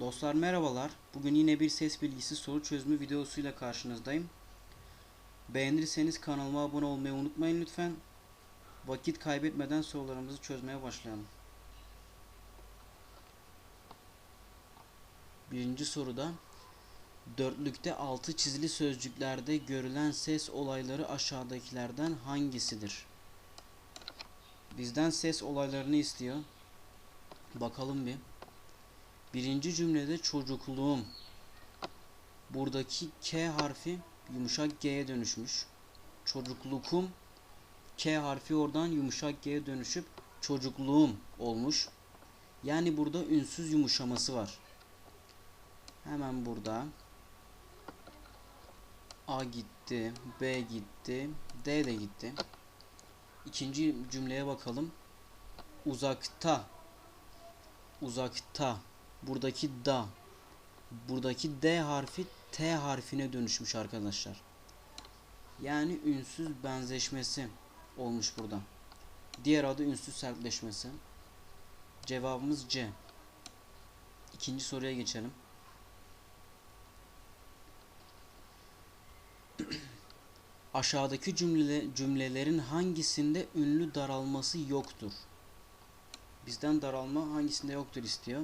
Dostlar merhabalar. Bugün yine bir ses bilgisi soru çözümü videosuyla karşınızdayım. Beğenirseniz kanalıma abone olmayı unutmayın lütfen. Vakit kaybetmeden sorularımızı çözmeye başlayalım. Birinci soruda dörtlükte altı çizili sözcüklerde görülen ses olayları aşağıdakilerden hangisidir? Bizden ses olaylarını istiyor. Bakalım bir. Birinci cümlede çocukluğum. Buradaki K harfi yumuşak G'ye dönüşmüş. Çocuklukum K harfi oradan yumuşak G'ye dönüşüp çocukluğum olmuş. Yani burada ünsüz yumuşaması var. Hemen burada A gitti, B gitti, D de gitti. İkinci cümleye bakalım. Uzakta. Uzakta. Buradaki da. Buradaki D harfi T harfine dönüşmüş arkadaşlar. Yani ünsüz benzeşmesi olmuş burada. Diğer adı ünsüz sertleşmesi. Cevabımız C. İkinci soruya geçelim. Aşağıdaki cümle, cümlelerin hangisinde ünlü daralması yoktur? Bizden daralma hangisinde yoktur istiyor.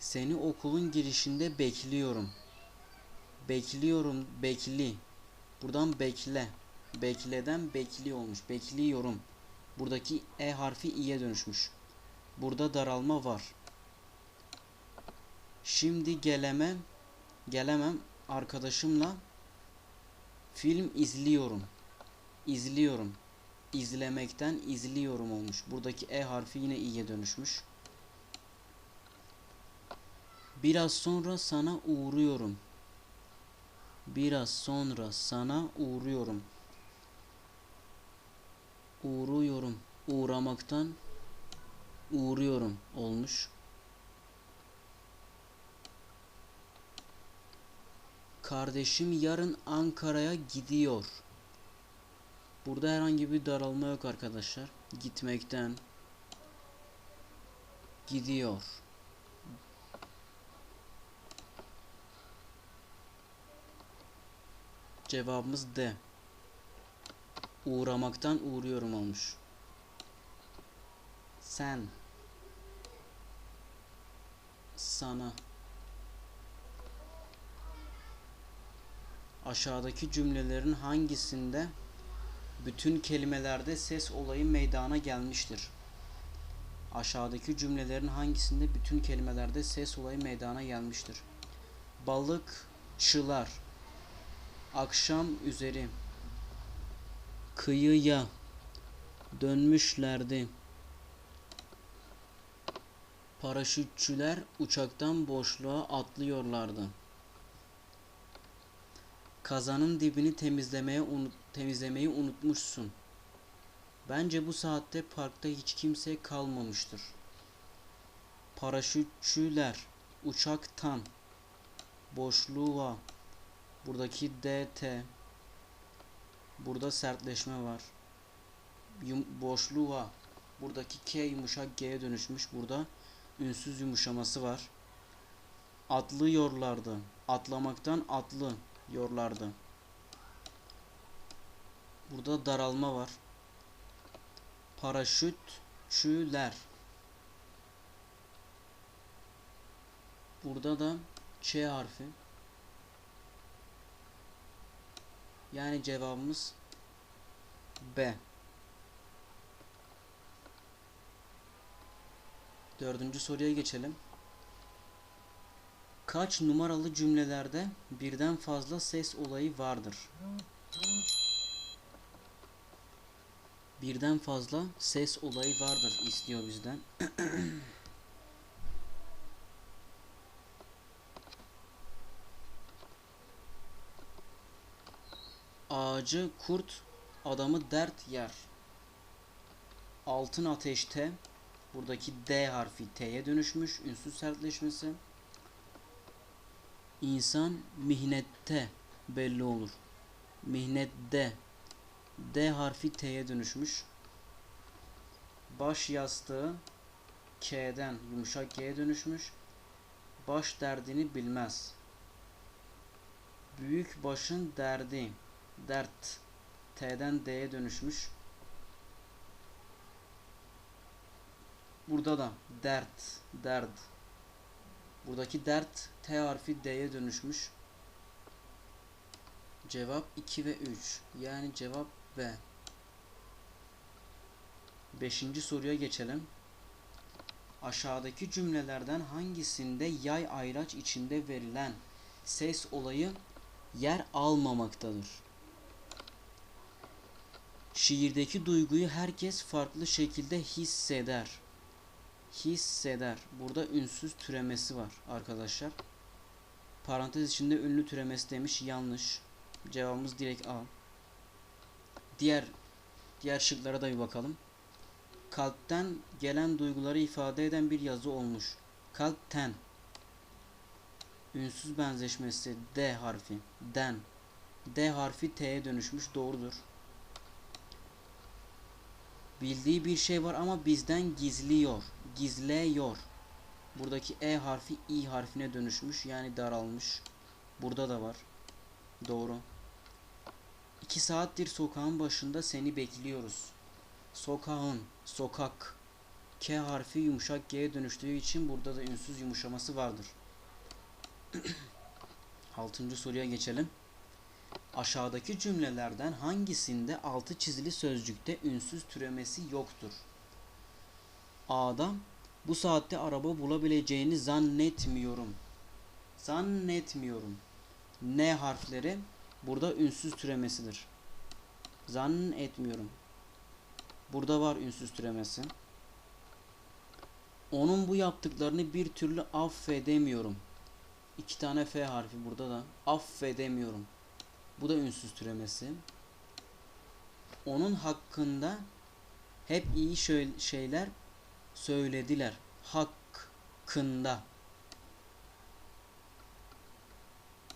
Seni okulun girişinde bekliyorum. Bekliyorum, bekli. Buradan bekle. Bekleden bekli olmuş. Bekliyorum. Buradaki E harfi i'ye dönüşmüş. Burada daralma var. Şimdi gelemem. Gelemem arkadaşımla film izliyorum. İzliyorum. İzlemekten izliyorum olmuş. Buradaki E harfi yine i'ye dönüşmüş. Biraz sonra sana uğruyorum. Biraz sonra sana uğruyorum. Uğruyorum. Uğramaktan uğruyorum olmuş. Kardeşim yarın Ankara'ya gidiyor. Burada herhangi bir daralma yok arkadaşlar. Gitmekten gidiyor. Cevabımız D. Uğramaktan uğruyorum olmuş. Sen sana aşağıdaki cümlelerin hangisinde bütün kelimelerde ses olayı meydana gelmiştir? Aşağıdaki cümlelerin hangisinde bütün kelimelerde ses olayı meydana gelmiştir? Balıkçılar akşam üzeri kıyıya dönmüşlerdi. Paraşütçüler uçaktan boşluğa atlıyorlardı. Kazanın dibini temizlemeye unut temizlemeyi unutmuşsun. Bence bu saatte parkta hiç kimse kalmamıştır. Paraşütçüler uçaktan boşluğa buradaki DT burada sertleşme var. Yum, boşluğa buradaki K yumuşak G'ye dönüşmüş. Burada ünsüz yumuşaması var. Atlıyorlardı. Atlamaktan atlı yorlardı. Burada daralma var. Paraşütçüler. Burada da Ç harfi. Yani cevabımız B. Dördüncü soruya geçelim. Kaç numaralı cümlelerde birden fazla ses olayı vardır? Birden fazla ses olayı vardır istiyor bizden. Ağacı kurt adamı dert yer. Altın ateşte buradaki D harfi T'ye dönüşmüş. Ünsüz sertleşmesi. İnsan mihnette belli olur. Mihnette D harfi T'ye dönüşmüş. Baş yastığı K'den yumuşak G'ye dönüşmüş. baş derdini bilmez. Büyük başın derdi. Dert. T'den D'ye dönüşmüş. Burada da dert, derd. Buradaki dert T harfi D'ye dönüşmüş. Cevap 2 ve 3. Yani cevap B. Beşinci soruya geçelim. Aşağıdaki cümlelerden hangisinde yay ayraç içinde verilen ses olayı yer almamaktadır? Şiirdeki duyguyu herkes farklı şekilde hisseder. Hisseder. Burada ünsüz türemesi var arkadaşlar. Parantez içinde ünlü türemesi demiş. Yanlış. Cevabımız direkt A. Diğer diğer şıklara da bir bakalım. Kalpten gelen duyguları ifade eden bir yazı olmuş. Kalpten. Ünsüz benzeşmesi D harfi. Den. D harfi T'ye dönüşmüş. Doğrudur. Bildiği bir şey var ama bizden gizliyor. Gizleyor. Buradaki E harfi İ harfine dönüşmüş. Yani daralmış. Burada da var. Doğru. İki saattir sokağın başında seni bekliyoruz. Sokağın, sokak. K harfi yumuşak G'ye dönüştüğü için burada da ünsüz yumuşaması vardır. Altıncı soruya geçelim. Aşağıdaki cümlelerden hangisinde altı çizili sözcükte ünsüz türemesi yoktur? A'da bu saatte araba bulabileceğini zannetmiyorum. Zannetmiyorum. N harfleri burada ünsüz türemesidir. Zannetmiyorum. Burada var ünsüz türemesi. Onun bu yaptıklarını bir türlü affedemiyorum. İki tane F harfi burada da. Affedemiyorum. Bu da ünsüz türemesi. Onun hakkında hep iyi şeyler söylediler. Hakkında.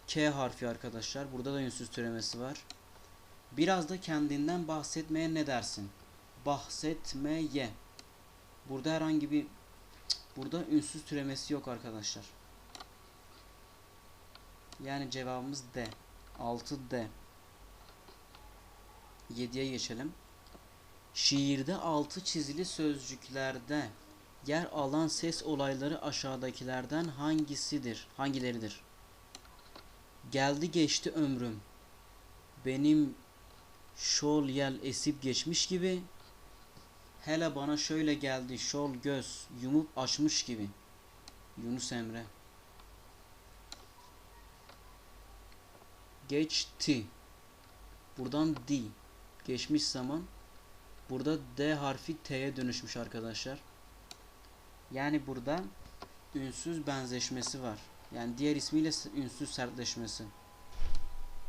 K harfi arkadaşlar. Burada da ünsüz türemesi var. Biraz da kendinden bahsetmeye ne dersin? Bahsetmeye. Burada herhangi bir burada ünsüz türemesi yok arkadaşlar. Yani cevabımız D. 6D. 7'ye geçelim. Şiirde altı çizili sözcüklerde yer alan ses olayları aşağıdakilerden hangisidir? Hangileridir? Geldi geçti ömrüm. Benim şol yel esip geçmiş gibi. Hele bana şöyle geldi şol göz yumup açmış gibi. Yunus Emre. Geçti. Buradan D. Geçmiş zaman. Burada D harfi T'ye dönüşmüş arkadaşlar. Yani burada ünsüz benzeşmesi var. Yani diğer ismiyle ünsüz sertleşmesi.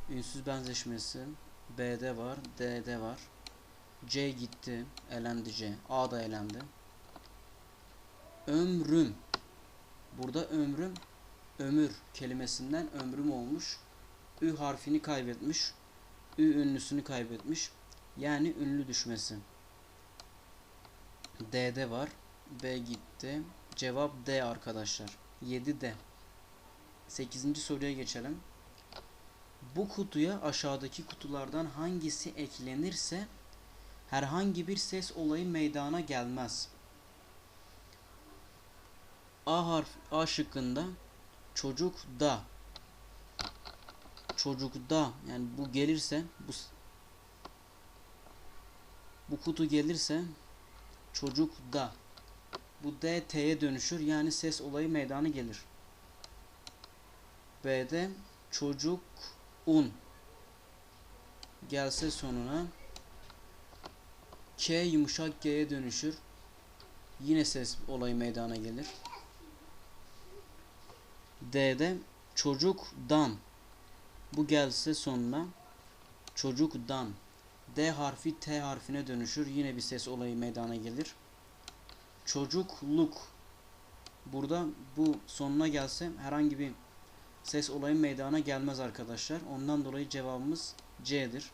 Ünsüz benzeşmesi B'de var, D'de var. C gitti, elendi C. A da elendi. Ömrüm. Burada ömrüm ömür kelimesinden ömrüm olmuş. Ü harfini kaybetmiş. Ü ünlüsünü kaybetmiş. Yani ünlü düşmesi. D'de var. B gitti. Cevap D arkadaşlar. 7D. 8. soruya geçelim. Bu kutuya aşağıdaki kutulardan hangisi eklenirse herhangi bir ses olayı meydana gelmez. A harf A şıkkında çocuk da çocukta yani bu gelirse bu bu kutu gelirse çocuk da bu D T'ye dönüşür yani ses olayı meydana gelir. B'de çocuk un gelse sonuna K yumuşak G'ye dönüşür. Yine ses olayı meydana gelir. D'de çocukdan bu gelse sonuna çocukdan D harfi T harfine dönüşür. Yine bir ses olayı meydana gelir. Çocukluk burada bu sonuna gelse herhangi bir ses olayı meydana gelmez arkadaşlar. Ondan dolayı cevabımız C'dir.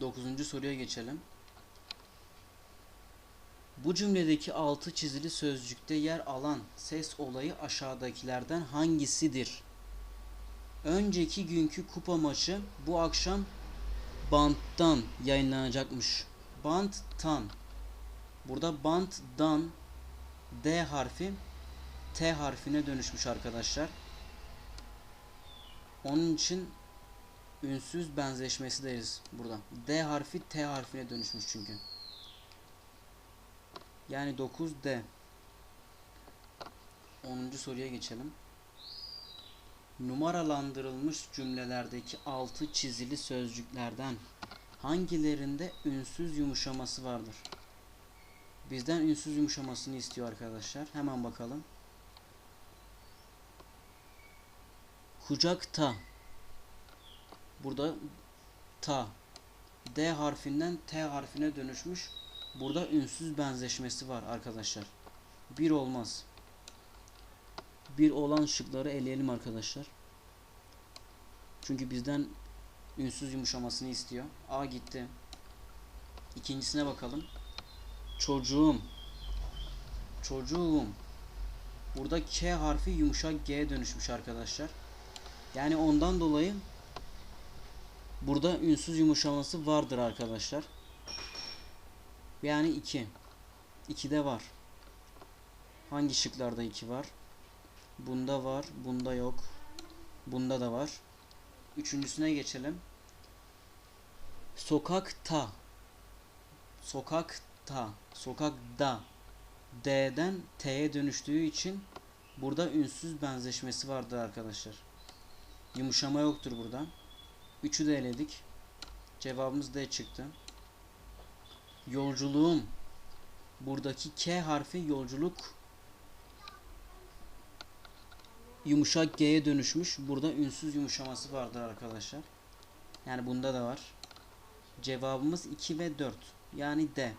Dokuzuncu soruya geçelim. Bu cümledeki altı çizili sözcükte yer alan ses olayı aşağıdakilerden hangisidir? Önceki günkü kupa maçı bu akşam banttan yayınlanacakmış. Banttan. Burada banttan D harfi T harfine dönüşmüş arkadaşlar. Onun için ünsüz benzeşmesi deriz burada. D harfi T harfine dönüşmüş çünkü. Yani 9D. 10. soruya geçelim. Numaralandırılmış cümlelerdeki altı çizili sözcüklerden hangilerinde ünsüz yumuşaması vardır? Bizden ünsüz yumuşamasını istiyor arkadaşlar. Hemen bakalım. Kucakta. Burada ta. D harfinden T harfine dönüşmüş. Burada ünsüz benzeşmesi var arkadaşlar. Bir olmaz. Bir olan şıkları eleyelim arkadaşlar. Çünkü bizden ünsüz yumuşamasını istiyor. A gitti. İkincisine bakalım. Çocuğum. Çocuğum. Burada K harfi yumuşak G'ye dönüşmüş arkadaşlar. Yani ondan dolayı burada ünsüz yumuşaması vardır arkadaşlar. Yani 2. 2'de var. Hangi şıklarda 2 var? Bunda var, bunda yok. Bunda da var. Üçüncüsüne geçelim. Sokakta. Sokakta. Sokakta. D'den T'ye dönüştüğü için burada ünsüz benzeşmesi vardır arkadaşlar. Yumuşama yoktur burada. Üçü de eledik. Cevabımız D çıktı. Yolculuğum. Buradaki K harfi yolculuk yumuşak G'ye dönüşmüş. Burada ünsüz yumuşaması vardır arkadaşlar. Yani bunda da var. Cevabımız 2 ve 4. Yani D.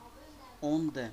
10 D.